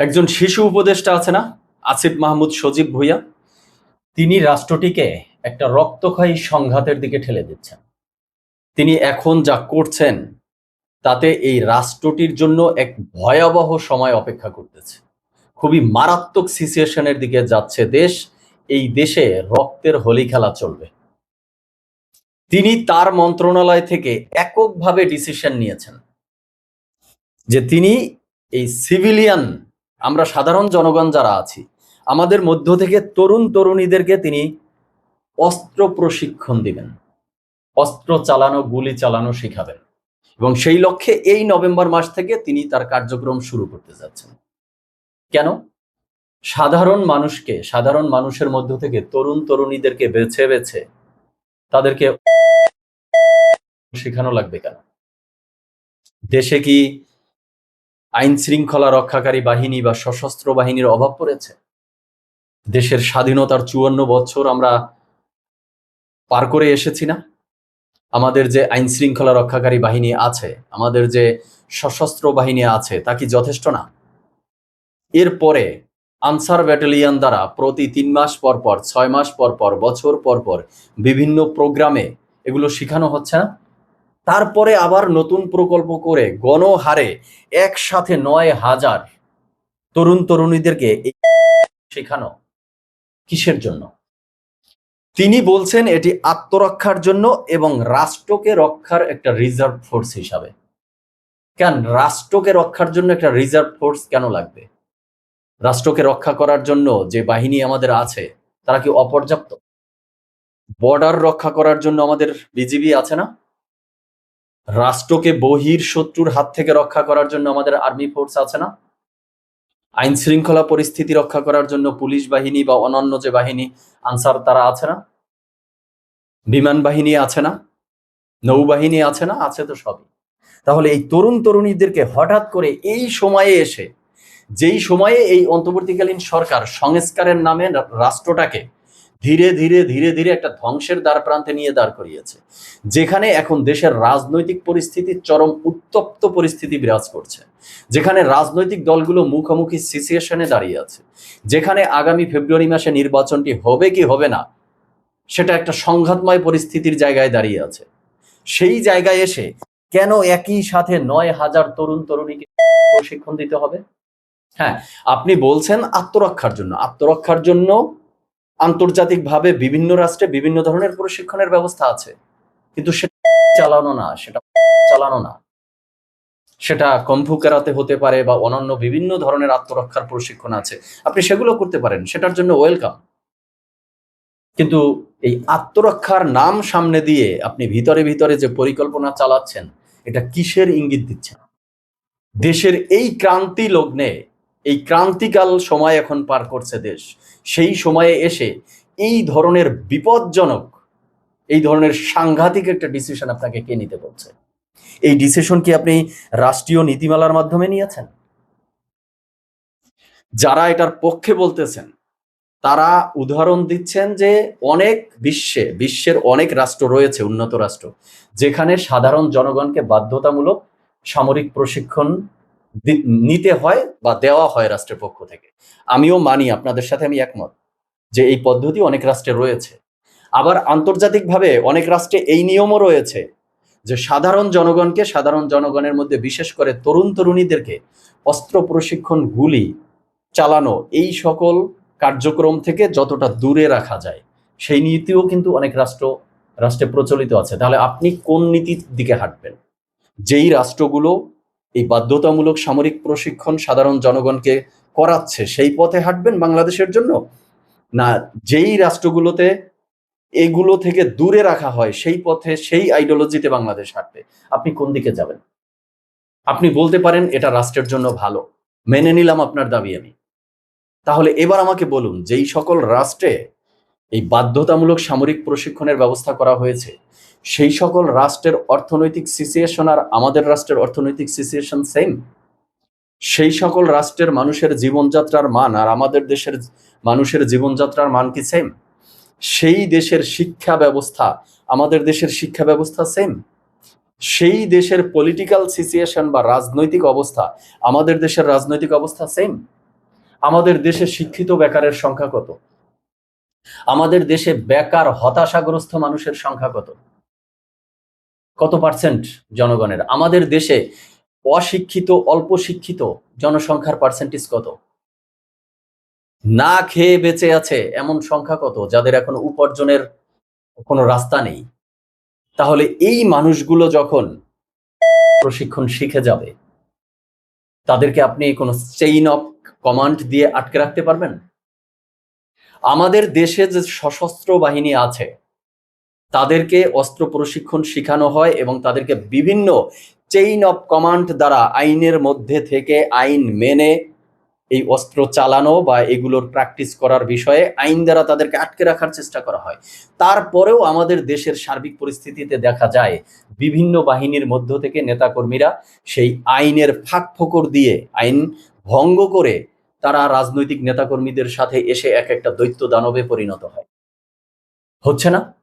একজন শিশু উপদেষ্টা আছে না? আসিফ মাহমুদ সজীব ভুইয়া। তিনি রাষ্ট্রটিকে একটা রক্তক্ষয়ী সংঘাতের দিকে ঠেলে দিচ্ছেন। তিনি এখন যা করছেন, তাতে এই রাষ্ট্রটির জন্য এক ভয়াবহ সময় অপেক্ষা করতেছে। খুবই মারাত্মক সিচুয়েশনের দিকে যাচ্ছে দেশ। এই দেশে রক্তের হোলি খেলা চলবে। তিনি তার মন্ত্রণালয় থেকে এককভাবে ডিসিশন নিয়েছেন যে তিনি এই সিভিলিয়ান আমরা সাধারণ জনগণ যারা আছি, আমাদের মধ্য থেকে তরুণ তরুণীদেরকে তিনি অস্ত্র প্রশিক্ষণ দিবেন, অস্ত্র চালানো, গুলি চালানো শিখাবেন। এবং সেই লক্ষ্যে এই নভেম্বর মাস থেকে তিনি তার কার্যক্রম শুরু করতে যাচ্ছেন। কেন? সাধারণ মানুষকে, সাধারণ মানুষের মধ্য থেকে তরুণ তরুণীদেরকে বেছে বেছে তাদেরকে শেখানো লাগবে কেন? দেশে কি আইন শৃঙ্খলা রক্ষাকারী বাহিনী বা সশস্ত্র বাহিনীর অভাব পড়েছে। দেশের স্বাধীনতার চুয়ান্ন বছর আমরা পার করে এসেছি না। আমাদের যে আইন শৃঙ্খলা রক্ষাকারী বাহিনী আছে, আমাদের যে সশস্ত্র বাহিনী আছে, তা কি যথেষ্ট না? এরপরে আনসার ব্যাটালিয়ান দ্বারা প্রতি তিন মাস পর পর, ছয় মাস পর পর, বছর পর পর বিভিন্ন প্রোগ্রামে এগুলো শেখানো হচ্ছে না। তারপরে আবার নতুন প্রকল্প করে গণহারে একসাথে নয় হাজার তরুণ তরুণীদেরকে শেখানো কিসের জন্য? তিনি বলছেন এটি আত্মরক্ষার জন্য এবং রাষ্ট্রকে রক্ষার একটা রিজার্ভ ফোর্স হিসাবে। কেন? রাষ্ট্রকে রক্ষার জন্য একটা রিজার্ভ ফোর্স কেন লাগবে? রাষ্ট্রকে রক্ষা করার জন্য যে বাহিনী আমাদের আছে, তারা কি অপর্যাপ্ত? বর্ডার রক্ষা করার জন্য আমাদের বিজিবি আছে না? রাষ্ট্রকে বহির শত্রুর হাত থেকে রক্ষা করার জন্য আমাদের আর্মি ফোর্স আছে না? আইন শৃঙ্খলা পরিস্থিতি রক্ষা করার জন্য পুলিশ বাহিনী বা অন্যান্য যে বাহিনী, আনসার তারা আছে না? বিমান বাহিনী আছে না? নৌবাহিনী আছে না? আছে তো সবই। তাহলে এই তরুণ তরুণীদেরকে হঠাৎ করে এই সময়ে এসে, যেই সময়ে এই অন্তর্বর্তীকালীন সরকার সংস্কারের নামে রাষ্ট্রটাকে ধীরে ধীরে ধীরে ধীরে একটা ধ্বংসের দ্বার প্রান্তে নিয়ে দাঁড় করিয়েছে, যেখানে এখন দেশের রাজনৈতিক পরিস্থিতি চরম উত্তপ্ত পরিস্থিতি বিরাজ করছে, যেখানে রাজনৈতিক দলগুলো মুখোমুখি সিচুয়েশনে দাঁড়িয়ে আছে, যেখানে আগামী ফেব্রুয়ারি মাসে নির্বাচনটি হবে কি হবে না, সেটা একটা সংঘাতময় পরিস্থিতির জায়গায় দাঁড়িয়ে আছে, সেই জায়গায় এসে কেন একই সাথে নয় হাজার তরুণ তরুণীকে প্রশিক্ষণ দিতে হবে? হ্যাঁ আপনি বলছেন আত্মরক্ষার জন্য আত্মরক্ষার জন্য আন্তর্জাতিকভাবে বিভিন্ন রাষ্ট্রে বিভিন্ন ধরনের প্রশিক্ষণের ব্যবস্থা আছে। কিন্তু সেটা চালানো না, সেটা চালানো না। সেটা কম্ফু কেরাতে হতে পারে বা অন্যান্য বিভিন্ন ধরনের আত্মরক্ষার প্রশিক্ষণ আছে। আপনি সেগুলো করতে পারেন, সেটার জন্য ওয়েলকাম। কিন্তু এই আত্মরক্ষার নাম সামনে দিয়ে আপনি ভিতরে ভিতরে যে পরিকল্পনা চালাচ্ছেন, এটা কিসের ইঙ্গিত দিচ্ছেন দেশের এই ক্রান্তি লগ্নে এই ক্রান্তিকাল সময় এখন পার করছে দেশ। সেই সময়ে এসে এই ধরনের বিপজ্জনক, এই ধরনের সাংঘাতিক একটা ডিসিশন আপনাকে কে নিতে বলছে? এই ডিসিশন কি আপনি রাষ্ট্রীয় নীতিমালার মাধ্যমে নিয়েছেন? যারা এটার পক্ষে বলতেছেন, তারা উদাহরণ দিচ্ছেন যে অনেক বিশ্বে, বিশ্বের অনেক রাষ্ট্র রয়েছে, উন্নত রাষ্ট্র, যেখানে সাধারণ জনগণকে বাধ্যতামূলক সামরিক প্রশিক্ষণ নিতে হয় বা দেওয়া হয় রাষ্ট্রের পক্ষ থেকে। আমিও মানি, আপনাদের সাথে আমি একমত যে এই পদ্ধতি অনেক রাষ্ট্রে রয়েছে। আবার আন্তর্জাতিকভাবে অনেক রাষ্ট্রে এই নিয়মও রয়েছে যে সাধারণ জনগণকে, সাধারণ জনগণের মধ্যে বিশেষ করে তরুণ তরুণীদেরকে অস্ত্র প্রশিক্ষণ গুলি চালানো, এই সকল কার্যক্রম থেকে যতটা দূরে রাখা যায়, সেই নীতিও কিন্তু অনেক রাষ্ট্র, রাষ্ট্রে প্রচলিত আছে। তাহলে আপনি কোন নীতির দিকে হাঁটবেন? যেই রাষ্ট্রগুলো এই বাধ্যতামূলক সামরিক প্রশিক্ষণ সাধারণ জনগণকে করাচ্ছে, সেই পথে হাঁটবেন বাংলাদেশের জন্য? না, যেই রাষ্ট্রগুলোতে এগুলো থেকে দূরে রাখা হয়, সেই পথে, সেই আইডিওলজিতে বাংলাদেশ হাঁটবে। আপনি কোন দিকে যাবেন? আপনি বলতে পারেন, এটা রাষ্ট্রের জন্য ভালো। মেনে নিলাম আপনার দাবি আমি। তাহলে এবার আমাকে বলুন, যেই সকল রাষ্ট্রে এই বাধ্যতামূলক সামরিক প্রশিক্ষণের ব্যবস্থা করা হয়েছে। সেই সকল রাষ্ট্রের অর্থনৈতিক সিচুয়েশন আর আমাদের রাষ্ট্রের অর্থনৈতিক সিচুয়েশন সেম সেই সকল রাষ্ট্রের মানুষের জীবনযাত্রার মান আর আমাদের দেশের মানুষের জীবনযাত্রার মান কি সেম সেই দেশের শিক্ষা ব্যবস্থা আমাদের দেশের শিক্ষা ব্যবস্থা সেম সেই দেশের পলিটিক্যাল সিচুয়েশন বা রাজনৈতিক অবস্থা আমাদের দেশের রাজনৈতিক অবস্থা সেম আমাদের দেশে শিক্ষিত বেকারের সংখ্যা কত? আমাদের দেশে বেকার, হতাশাগ্রস্ত মানুষের সংখ্যা কত? কত পার্সেন্ট জনগণের? আমাদের দেশে অশিক্ষিত অল্প শিক্ষিত জনসংখ্যার পার্সেন্টেজ কত? না খেয়ে বেঁচে আছে এমন সংখ্যা কত যাদের এখন উপার্জনের কোনো রাস্তা নেই? তাহলে এই মানুষগুলো যখন প্রশিক্ষণ শিখে যাবে, তাদেরকে আপনি কোনো চেইন অফ কমান্ড দিয়ে আটকে রাখতে পারবেন? আমাদের দেশে যে সশস্ত্র বাহিনী আছে, তাদেরকে অস্ত্র প্রশিক্ষণ শেখানো হয় এবং তাদেরকে বিভিন্ন চেইন অফ কমান্ড দ্বারা আইনের মধ্যে থেকে আইন মেনে এই অস্ত্র চালানো বা এগুলোর প্র্যাকটিস করার বিষয়ে আইন দ্বারা তাদেরকে আটকে রাখার চেষ্টা করা হয়। তারপরেও আমাদের দেশের সার্বিক পরিস্থিতিতে দেখা যায়, বিভিন্ন বাহিনীর মধ্য থেকে নেতাকর্মীরা সেই আইনের ফাঁক ফোকর দিয়ে আইন ভঙ্গ করে তারা রাজনৈতিক নেতাকর্মীদের সাথে এসে এক একটা দৈত্য দানবে পরিণত হয়। হচ্ছে না?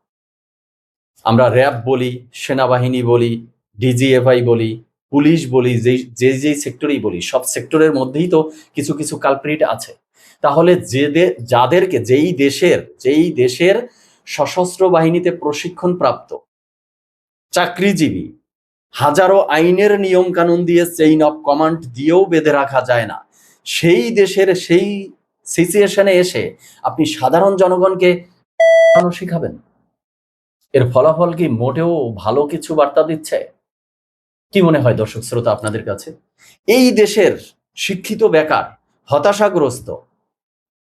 আমরা র্যাব বলি, সেনাবাহিনী বলি, ডিজিএফআই বলি, পুলিশ বলি যে, যেই সেক্টরেই বলি, সব সেক্টরের মধ্যেই তো কিছু কিছু কালপ্রিট আছে। তাহলে যে যাদেরকে, যেই দেশের যেই দেশের সশস্ত্র বাহিনীতে প্রশিক্ষণ প্রাপ্ত চাকরিজীবী, হাজারো আইনের নিয়ম কানুন দিয়ে চেইন অফ কমান্ড দিয়েও বেঁধে রাখা যায় না। সেই দেশের সেই সিচুয়েশনে এসে আপনি সাধারণ জনগণকে শিখাবেন। এর ফলাফল কি মোটেও ভালো কিছু বার্তা দিচ্ছে? কি মনে হয় দর্শক শ্রোতা আপনাদের কাছে? এই দেশের শিক্ষিত বেকার, হতাশাগ্রস্ত,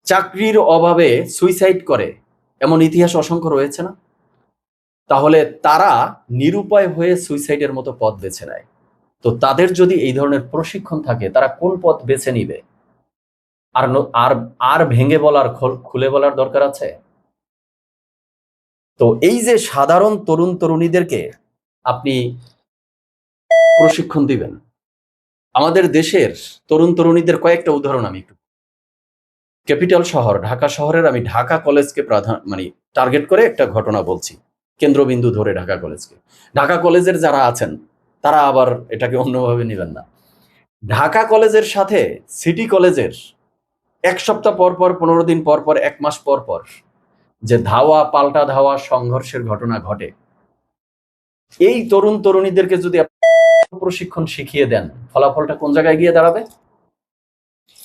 চাকরির অভাবে সুইসাইড করে এমন ইতিহাস অসংখ্য রয়েছে না? তাহলে তারা নিরুপায় হয়ে সুইসাইডের মতো পথ বেছে নেয়। তো তাদের যদি এই ধরনের প্রশিক্ষণ থাকে, তারা কোন পথ বেছে নিবে? আর আর আর ভেঙে বলার খোল- বলার দরকার আছে? তো এই যে সাধারণ তরুণ তরুণীদেরকে আপনি প্রশিক্ষণ দিবেন, আমাদের দেশের তরুণ তরুণীদের কয়েকটা উদাহরণ আমি একটু ক্যাপিটাল শহর, ঢাকা শহরের আমি ঢাকা কলেজকে প্রাধান্য মানে টার্গেট করে একটা ঘটনা বলছি, কেন্দ্রবিন্দু ধরে ঢাকা কলেজকে। ঢাকা কলেজের যারা আছেন, তারা আবার এটাকে অন্যভাবে নেবেন না। ঢাকা কলেজের সাথে সিটি কলেজের এক সপ্তাহ পর পর, পনেরো দিন পর পর, এক মাস পর পর যে ধাওয়া, পাল্টা ধাওয়া, সংঘর্ষের ঘটনা ঘটে। এই তরুণ তরুণীদেরকে যদি প্রশিক্ষণ শিখিয়ে দেন, ফলাফলটা কোন জায়গায় গিয়ে দাঁড়াবে?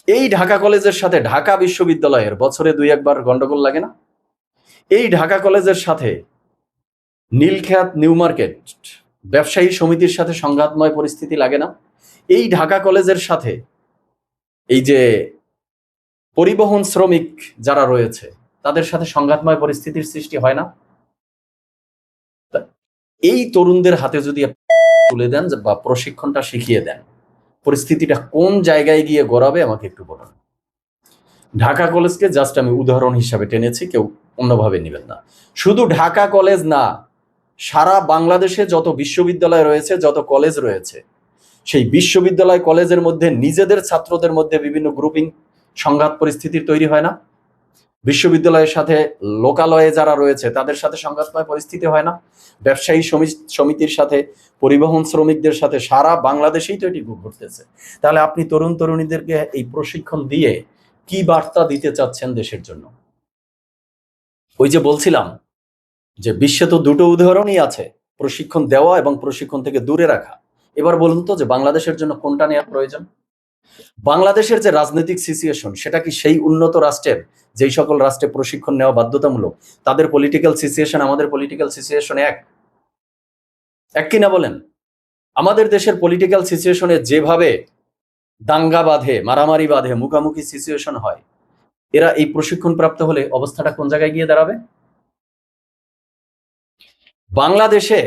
এই ঢাকা কলেজের সাথে, ঢাকা বিশ্ববিদ্যালয়ের, বছরে দুই একবার গন্ডগোল লাগে না? এই ঢাকা কলেজের সাথে নীলখ্যাত নিউ মার্কেট, ব্যবসায়ী সমিতির সাথে সংঘাতময় পরিস্থিতি লাগে না? এই ঢাকা কলেজের সাথে এই যে পরিবহন শ্রমিক যারা রয়েছে, তাদের সাথে সংঘাতময় পরিস্থিতির সৃষ্টি হয় না? এই তরুণদের হাতে যদি তুলে দেন বা প্রশিক্ষণটা শিখিয়ে দেন, পরিস্থিতিটা কোন জায়গায় গিয়ে গড়াবে আমাকে একটু বলুন। ঢাকা কলেজকে জাস্ট আমি উদাহরণ হিসাবে টেনেছি, কেউ অন্যভাবে নেবেন না। শুধু ঢাকা কলেজ না, সারা বাংলাদেশে যত বিশ্ববিদ্যালয় রয়েছে, যত কলেজ রয়েছে, সেই বিশ্ববিদ্যালয় কলেজের মধ্যে নিজেদের ছাত্রদের মধ্যে বিভিন্ন গ্রুপিং সংঘাত পরিস্থিতির তৈরি হয় না। বিশ্ববিদ্যালয়ের সাথে লোকালয়ে যারা রয়েছে, তাদের সাথে সংঘাতময় পরিস্থিতি হয় না। ব্যবসায়ী সমিতির সাথে, পরিবহন শ্রমিকদের সাথে সারা বাংলাদেশেই তো এটি ঘটতেছে। তাহলে আপনি তরুণ তরুণীদেরকে এই প্রশিক্ষণ দিয়ে কি বার্তা দিতে চাচ্ছেন দেশের জন্য? ওই যে বলছিলাম যে বিশ্বে তো দুটো উদাহরণই আছে, প্রশিক্ষণ দেওয়া এবং প্রশিক্ষণ থেকে দূরে রাখা। এবার বলুন তো যে বাংলাদেশের জন্য কোনটা নেওয়া প্রয়োজন? বাংলাদেশের যে রাজনৈতিক সিচুয়েশন সেটা কি সেই উন্নত রাষ্ট্রের, যেই সকল রাষ্ট্রে প্রশিক্ষণ নেওয়া বাধ্যতামূলক, তাদের পলিটিক্যাল সিচুয়েশন আমাদের পলিটিক্যাল সিচুয়েশন এক? এক কিনা বলেন? আমাদের দেশের পলিটিক্যাল সিচুয়েশনে যেভাবে দাঙ্গা বাঁধে, মারামারি বাঁধে, মুখামুখি সিচুয়েশন হয়, এরা এই প্রশিক্ষণ প্রাপ্ত হলে অবস্থাটা কোন জায়গায় গিয়ে দাঁড়াবে? বাংলাদেশে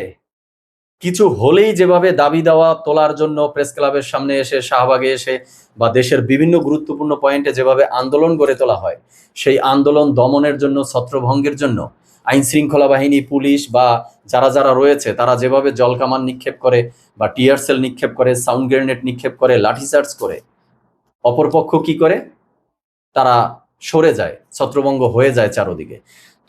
কিছু হলেই যেভাবে দাবি দেওয়া তোলার জন্য প্রেস ক্লাবের সামনে এসে শাহবাগে এসে বা দেশের বিভিন্ন গুরুত্বপূর্ণ পয়েন্টে যেভাবে আন্দোলন গড়ে তোলা হয়, সেই আন্দোলন দমনের জন্য, ছত্রভঙ্গের জন্য, আইন শৃঙ্খলা বাহিনী, পুলিশ বা যারা যারা রয়েছে, তারা যেভাবে জলকামান নিক্ষেপ করে বা টিয়ার সেল নিক্ষেপ করে, সাউন্ড গ্রেনেড নিক্ষেপ করে লাঠিচার্জ করে, অপরপক্ষ কি করে? তারা সরে যায়, ছত্রভঙ্গ হয়ে যায় চারোদিকে।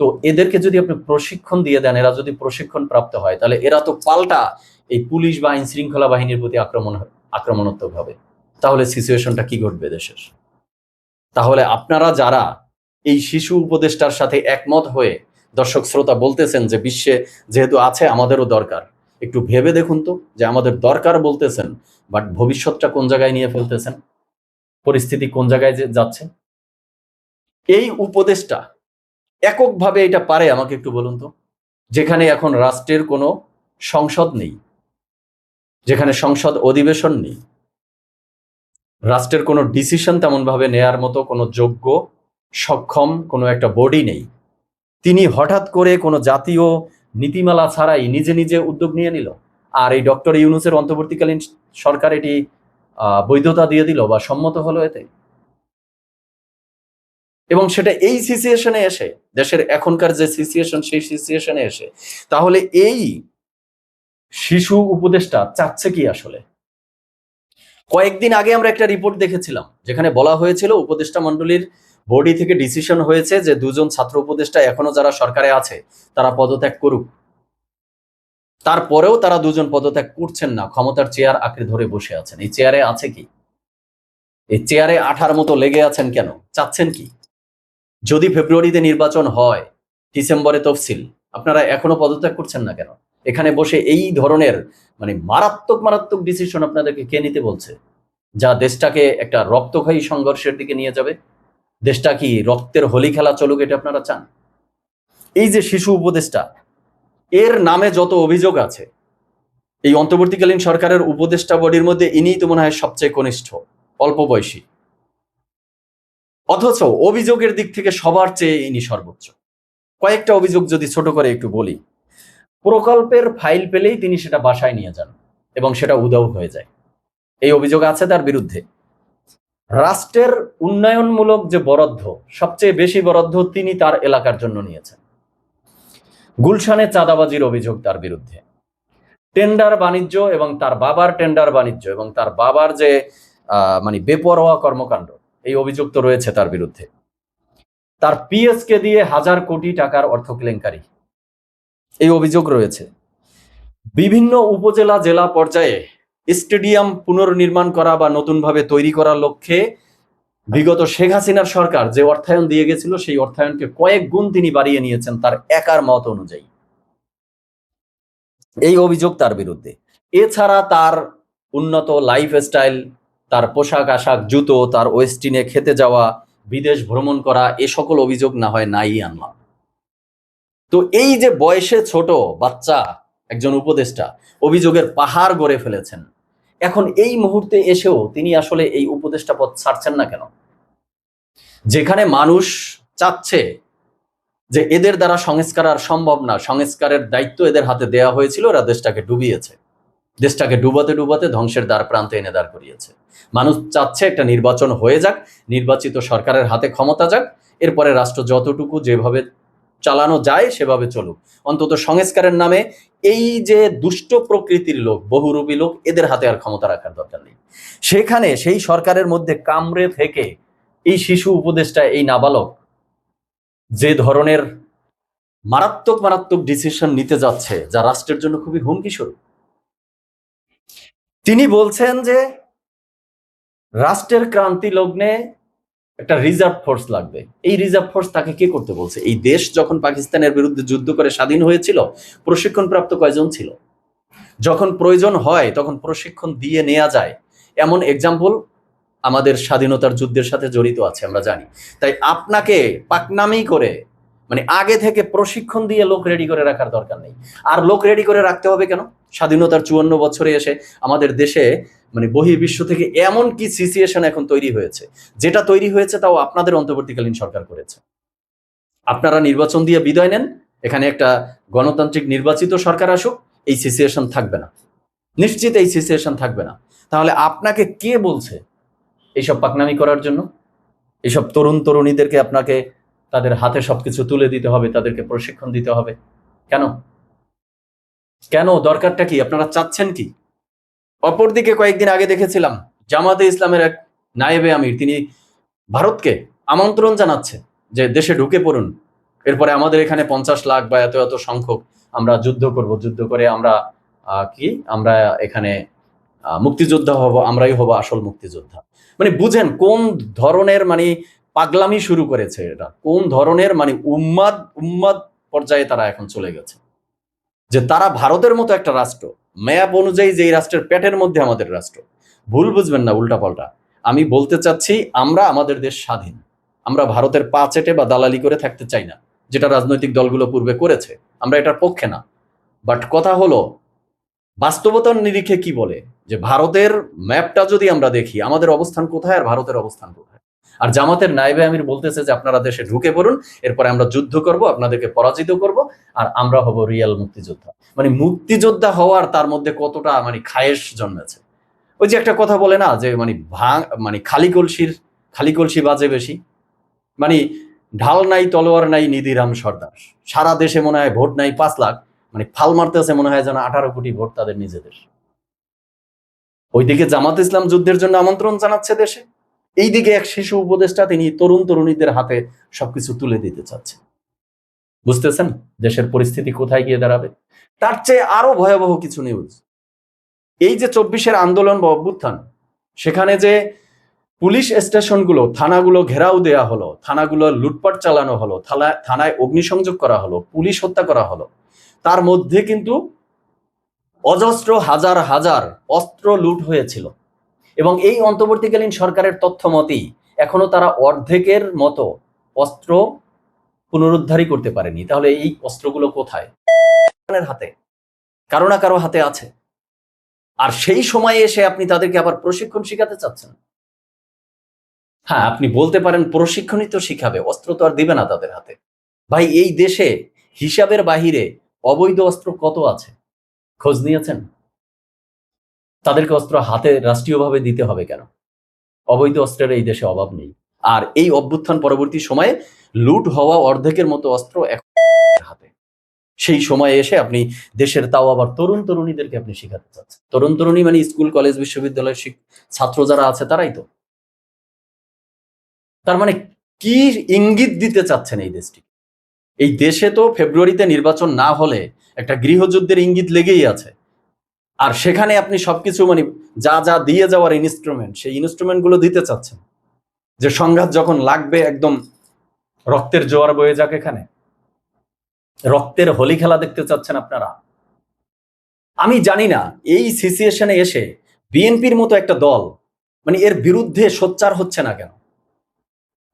তো এদেরকে যদি আপনি প্রশিক্ষণ দিয়ে দেন, এরা যদি প্রশিক্ষণ প্রাপ্ত হয়, তাহলে এরা তো পাল্টা এই পুলিশ বা আইন শৃঙ্খলা বাহিনীর প্রতি আক্রমণ আক্রমণাত্মক হবে। তাহলে সিচুয়েশনটা কি ঘটবে দেশের? তাহলে আপনারা যারা এই শিশু উপদেষ্টার সাথে একমত হয়ে দর্শক শ্রোতা বলতেছেন যে বিশ্বে যেহেতু আছে, আমাদেরও দরকার। একটু ভেবে দেখুন তো যে আমাদের দরকার বলতেছেন, বাট ভবিষ্যৎটা কোন জায়গায় নিয়ে ফেলতেছেন? পরিস্থিতি কোন জায়গায় যাচ্ছে? এই উপদেশটা এককভাবে এটা পারে, আমাকে একটু বলুন তো। যেখানে এখন রাষ্ট্রের কোনো সংসদ নেই, যেখানে সংসদ অধিবেশন নেই, রাষ্ট্রের কোনো ডিসিশন তেমনভাবে নেয়ার মতো কোনো যোগ্য, সক্ষম কোনো একটা বডি নেই। তিনি হঠাৎ করে কোনো জাতীয় নীতিমালা ছাড়াই নিজে নিজে উদ্যোগ নিয়ে নিল, আর এই ডক্টর ইউনুসের অন্তর্বর্তীকালীন সরকার এটি বৈধতা দিয়ে দিল বা সম্মত হলো এতে। এবং সেটা এই সিচুয়েশনে এসে, দেশের এখনকার যে সিচুয়েশন সেই সিচুয়েশনে এসে, তাহলে এই শিশু উপদেশটা চাচ্ছে কি আসলে? কয়েকদিন আগে আমরা একটা রিপোর্ট দেখেছিলাম, যেখানে বলা হয়েছিল উপদেষ্টা মণ্ডলীর বডি থেকে ডিসিশন হয়েছে যে দুজন ছাত্র উপদেষ্টা এখনও যারা সরকারে আছে, তারা পদত্যাগ করুক। তারপরেও তারা দুজন পদত্যাগ করছেন না, ক্ষমতার চেয়ার আঁকড়ে ধরে বসে আছেন। এই চেয়ারে আছে কি? এই চেয়ারে আঠার মতো লেগে আছেন কেন? চাচ্ছেন কি? যদি ফেব্রুয়ারিতে নির্বাচন হয়, ডিসেম্বরে তফসিল, আপনারা এখনও পদত্যাগ করছেন না কেন? এখানে বসে এই ধরনের মানে মারাত্মক মারাত্মক ডিসিশন আপনাদেরকে কে নিতে বলছে? যা দেশটাকে একটা রক্তক্ষয়ী সংঘর্ষের দিকে নিয়ে যাবে? দেশটা কি রক্তের হোলি খেলা চলুক এটা আপনারা চান? এই যে শিশু উপদেষ্টা, এর নামে যত অভিযোগ আছে, এই অন্তর্বর্তীকালীন সরকারের উপদেষ্টা বডির মধ্যে ইনিই তো মনে হয় সবচেয়ে কনিষ্ঠ, অল্প বয়সী। অথচ অভিযোগের দিক থেকে সবার চেয়ে ইনি সর্বোচ্চ। কয়েকটা অভিযোগ যদি ছোট করে একটু বলি, প্রকল্পের ফাইল পেলেই তিনি সেটা বাসায় নিয়ে যান এবং সেটা উদাও হয়ে যায়। এই অভিযোগ আছে তার বিরুদ্ধে। রাষ্ট্রের উন্নয়নমূলক যে বরাদ্দ, সবচেয়ে বেশি বরাদ্দ তিনি তার এলাকার জন্য নিয়েছেন। গুলশানে চাঁদাবাজির অভিযোগ তার বিরুদ্ধে। টেন্ডার বাণিজ্য এবং তার বাবার টেন্ডার বাণিজ্য এবং তার বাবার যে মানে বেপরোয়া কর্মকাণ্ড এই অভিযোগ তো রয়েছে তার বিরুদ্ধে। তার পিএসকে দিয়ে হাজার কোটি টাকার অর্থ কেলেঙ্কারি। এই অভিযোগ রয়েছে। বিভিন্ন উপজেলা জেলা পর্যায়ে স্টেডিয়াম পুনর্নির্মাণ করা বা নতুনভাবে তৈরি করার লক্ষ্যে বিগত শেখ হাসিনার সরকার যে অর্থায়ন দিয়ে গেছিল, সেই অর্থায়নকে কয়েক গুণ তিনি বাড়িয়ে নিয়েছেন তার একার মত অনুযায়ী। এই অভিযোগ তার বিরুদ্ধে। এছাড়া তার উন্নত লাইফস্টাইল তার পোশাক, আশাক, জুতো, তার ওয়েস্টিনে খেতে যাওয়া, বিদেশ ভ্রমণ করা, এ সকল অভিযোগ না হয় নাই আনলাম তো এই যে বয়সে ছোট বাচ্চা একজন উপদেষ্টা অভিযোগের পাহাড় গড়ে ফেলেছেন, এখন এই মুহূর্তে এসেও তিনি আসলে এই উপদেষ্টা পদ ছাড়ছেন না কেন? যেখানে মানুষ চাচ্ছে যে এদের দ্বারা সংস্কার আর সম্ভব না, সংস্কারের দায়িত্ব এদের হাতে দেয়া হয়েছিল, এরা দেশটাকে ডুবিয়েছে। দেশটাকে ডুবাতে ডুবাতে ধ্বংসের দ্বার প্রান্তে এনে দাঁড় করিয়েছে। মানুষ চাচ্ছে একটা নির্বাচন হয়ে যাক, নির্বাচিত সরকারের হাতে ক্ষমতা যাক, এরপরে রাষ্ট্র যতটুকু যেভাবে চালানো যায় সেভাবে চলুক। অন্তত সংস্কারের নামে এই যে দুষ্ট প্রকৃতির লোক, বহুরূপী লোক, এদের হাতে আর ক্ষমতা রাখার দরকার নেই। সেখানে সেই সরকারের মধ্যে কামড়ে থেকে এই শিশু উপদেষ্টা, এই নাবালক যে ধরনের মারাত্মক মারাত্মক ডিসিশন নিতে যাচ্ছে, যা রাষ্ট্রের জন্য খুবই হুমকি স্বরূপ। তিনি বলছেন যে রাষ্ট্রের ক্রান্তি লগ্নে একটা রিজার্ভ ফোর্স লাগবে। এই রিজার্ভ ফোর্স তাকে কে করতে বলছে? এই দেশ যখন পাকিস্তানের বিরুদ্ধে যুদ্ধ করে স্বাধীন হয়েছিল, প্রশিক্ষণপ্রাপ্ত কয়জন ছিল? যখন প্রয়োজন হয়, তখন প্রশিক্ষণ দিয়ে নেওয়া যায়। এমন এক্সাম্পল আমাদের স্বাধীনতার যুদ্ধের সাথে জড়িত আছে, আমরা জানি। তাই আপনাকে পাকনামি করে মানে আগে থেকে প্রশিক্ষণ দিয়ে লোক রেডি করে রাখার দরকার নেই। আর লোক রেডি করে রাখতে হবে কেন? স্বাধীনতার চুয়ান্ন বছরে এসে আমাদের দেশে মানে বহির্বিশ্ব থেকে এমন কি সিচুয়েশন এখন তৈরি হয়েছে? যেটা তৈরি হয়েছে তাও আপনাদের অন্তর্বর্তীকালীন সরকার করেছে। আপনারা নির্বাচন দিয়ে বিদায় নেন। এখানে একটা গণতান্ত্রিক নির্বাচিত সরকার আসুক, এই সিচুয়েশন থাকবে না। নিশ্চিত এই সিচুয়েশন থাকবে না। তাহলে আপনাকে কে বলছে এইসব পাকনামি করার জন্য? এইসব তরুণ তরুণীদেরকে আপনাকে তাদের হাতে সবকিছু তুলে দিতে হবে, তাদেরকে প্রশিক্ষণ দিতে হবে। কেন? কেন? দরকারটা কি? আপনারা চাচ্ছেন কি? অপরদিকে কয়েকদিন আগে দেখেছিলাম, জামাতে ইসলামের এক নায়েবে আমির, তিনি ভারতকে আমন্ত্রণ জানাচ্ছে যে দেশে ঢুকে পড়ুন। এরপরে আমাদের এখানে পঞ্চাশ লাখ বা এত এত সংখ্যক আমরা যুদ্ধ করব, যুদ্ধ করে আমরা কি? আমরা এখানে মুক্তিযোদ্ধা হব, আমরাই হব আসল মুক্তিযোদ্ধা। মানে বুঝেন, কোন ধরনের মানে পাগলামি শুরু করেছে এটা। কোন ধরনের মানে উম্মাদ উম্মাদ পর্যায়ে তারা এখন চলে গেছে? যে তারা ভারতের মতো একটা রাষ্ট্র ম্যাপ অনুযায়ী যে রাষ্ট্রের পেটের মধ্যে আমাদের রাষ্ট্র। ভুল বুঝবেন না উল্টাপাল্টা। আমি বলতে চাচ্ছি, আমরা আমাদের দেশ স্বাধীন। আমরা ভারতের পা চেটে বা দালালি করে থাকতে চাই না, যেটা রাজনৈতিক দলগুলো পূর্বে করেছে। আমরা এটার পক্ষে না। বাট কথা হলো, বাস্তবতার নিরিখে কি বলে? যে ভারতের ম্যাপটা যদি আমরা দেখি, আমাদের অবস্থান কোথায় আর ভারতের অবস্থান কোথায়? আর জামাতের নাইবে আমির বলতেছে যে আপনারা দেশে ঢুকে পড়ুন, এরপরে আমরা যুদ্ধ করব, আপনাদেরকে পরাজিত করব, আর আমরা হব রিয়াল মুক্তিযোদ্ধা। মানে মুক্তিযোদ্ধা হওয়ার তার মধ্যে কতটা মানে খায়েশ জন্মেছে। ওই যে একটা কথা বলে না, যে মানে ভাঙ মানে খালি কলসির খালি কলসি বাজে বেশি। মানে ঢাল নাই, তলোয়ার নাই, নিধিরাম সর্দার। সারা দেশে মনে হয় ভোট নাই, পাঁচ লাখ। মানে ফাল মারতেছে মনে হয় যেন আঠারো কোটি ভোট তাদের নিজেদের। ওইদিকে জামাত ইসলাম যুদ্ধের জন্য আমন্ত্রণ জানাচ্ছে দেশে। এইদিকে এক শিশু উপদেষ্টা তিনি তরুণ তরুণীদের হাতে সবকিছু তুলে দিতে চাচ্ছে বুঝতেছেন? দেশের পরিস্থিতি কোথায় গিয়ে দাঁড়াবে? তার চেয়ে আরও ভয়াবহ কিছু নিউজ এই যে চব্বিশের আন্দোলন বা অভ্যুত্থান, সেখানে যে পুলিশ স্টেশনগুলো, থানাগুলো ঘেরাও দেয়া হলো, থানাগুলো লুটপাট চালানো হলো থানা- থানায় অগ্নিসংযোগ করা হলো, পুলিশ হত্যা করা হলো, তার মধ্যে কিন্তু অজস্র হাজার হাজার অস্ত্র লুট হয়েছিল। এবং এই অন্তর্বর্তীকালীন সরকারের তথ্য মতেই এখনও তারা অর্ধেকের মতো অস্ত্র পুনরুদ্ধারই করতে পারেনি। তাহলে এই অস্ত্রগুলো কোথায়? হাতে? কারও না কারও হাতে আছে। আর সেই সময়ে এসে আপনি তাদেরকে আবার প্রশিক্ষণ শিখাতে চাচ্ছেন? হ্যাঁ আপনি বলতে পারেন প্রশিক্ষণই তো শিখাবে, অস্ত্র তো আর দিবে না তাদের হাতে। ভাই, এই দেশে হিসাবের বাহিরে অবৈধ অস্ত্র কত আছে? খোঁজ নিয়েছেন? তাদেরকে অস্ত্র হাতে রাষ্ট্রীয়ভাবে দিতে হবে কেন? অবৈধ অস্ত্রের এই দেশে অভাব নেই। আর এই অভ্যুত্থান পরবর্তী সময়ে লুট হওয়া অর্ধেকের মতো অস্ত্র এখন হাতে। সেই সময়ে এসে আপনি দেশের তাও আবার তরুণ তরুণীদেরকে আপনি শেখাতে চাচ্ছেন। তরুণ তরুণী মানে স্কুল, কলেজ, বিশ্ববিদ্যালয়ের ছাত্র যারা আছে তারাই তো। তার মানে কি ইঙ্গিত দিতে চাচ্ছেন এই দেশটি এই দেশে তো ফেব্রুয়ারিতে নির্বাচন না হলে একটা গৃহযুদ্ধের ইঙ্গিত লেগেই আছে। আর সেখানে আপনি সবকিছু মানে যা যা দিয়ে যাওয়ার ইনস্ট্রুমেন্ট সেই ইনস্ট্রুমেন্টগুলো দিতে চাচ্ছেন। যে সংঘাত যখন লাগবে একদম রক্তের জোয়ার বয়ে যাক এখানে, রক্তের হোলি খেলা দেখতে চাচ্ছেন আপনারা। আমি জানি না, এই সিচুয়েশনে এসে বিএনপির মতো একটা দল মানে এর বিরুদ্ধে সোচ্চার হচ্ছে না কেন?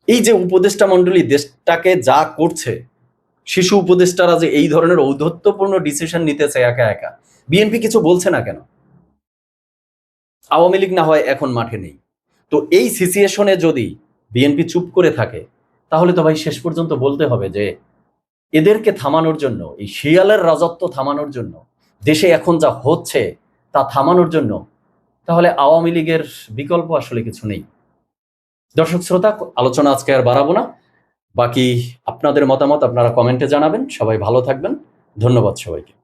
এই যে উপদেষ্টা মন্ডলী দেশটাকে যা করছে, শিশু উপদেষ্টারা যে এই ধরনের ঔদ্ধত্যপূর্ণ ডিসিশন নিতেছে একা একা বিএনপি কিছু বলছে না কেন? আওয়ামী লীগ না হয় এখন মাঠে নেই। তো এই সিচুয়েশনে যদি বিএনপি চুপ করে থাকে, তাহলে তো ভাই শেষ পর্যন্ত বলতে হবে যে এদেরকে থামানোর জন্য, এই শিয়ালের রাজত্ব থামানোর জন্য, দেশে এখন যা হচ্ছে তা থামানোর জন্য, তাহলে আওয়ামী লীগের বিকল্প আসলে কিছু নেই। দর্শক শ্রোতা, আলোচনা আজকে আর বাড়াবো না। বাকি আপনাদের মতামত আপনারা কমেন্টে জানাবেন। সবাই ভালো থাকবেন। ধন্যবাদ সবাইকে।